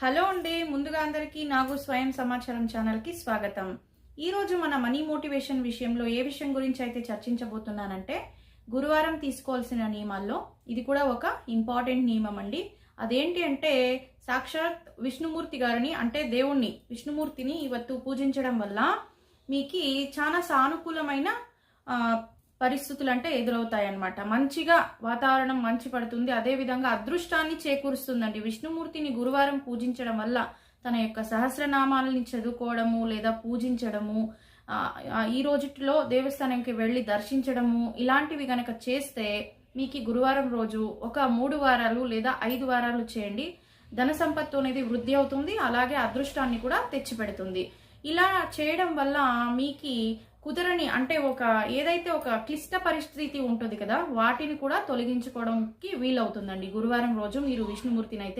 Hello అండి ముందుగా అందరికీ నాగు స్వయం సమాచారం ఛానల్కి స్వాగతం. ఈరోజు మన మనీ మోటివేషన్ విషయంలో ఏ విషయం గురించి అయితే చర్చించబోతున్నానంటే గురువారం తీసుకోవాల్సిన నియమాల్లో ఇది కూడా ఒక ఇంపార్టెంట్ నియమం అండి. అదేంటి అంటే సాక్షాత్ విష్ణుమూర్తి గారిని అంటే దేవుణ్ణి విష్ణుమూర్తిని ఇవత్తు పూజించడం వల్ల మీకు చాలా సానుకూలమైన పరిస్థితులు అంటే ఎదురవుతాయన్నమాట. మంచిగా వాతావరణం మంచి పడుతుంది. అదే విధంగా అదృష్టాన్ని చేకూరుస్తుందండి. విష్ణుమూర్తిని గురువారం పూజించడం వల్ల తన యొక్క సహస్రనామాలని చదువుకోవడము లేదా పూజించడము ఈ రోజుట్లో దేవస్థానంకి వెళ్ళి దర్శించడము ఇలాంటివి గనక చేస్తే మీకు గురువారం రోజు ఒక మూడు వారాలు లేదా ఐదు వారాలు చేయండి. ధన సంపత్తు అనేది వృద్ధి అవుతుంది. అలాగే అదృష్టాన్ని కూడా తెచ్చిపెడుతుంది. ఇలా చేయడం వల్ల మీకు కుదరని అంటే ఒక ఏదైతే ఒక క్లిష్ట పరిస్థితి ఉంటుంది కదా వాటిని కూడా తొలగించుకోవడానికి వీలవుతుందండి. గురువారం రోజు మీరు విష్ణుమూర్తిని అయితే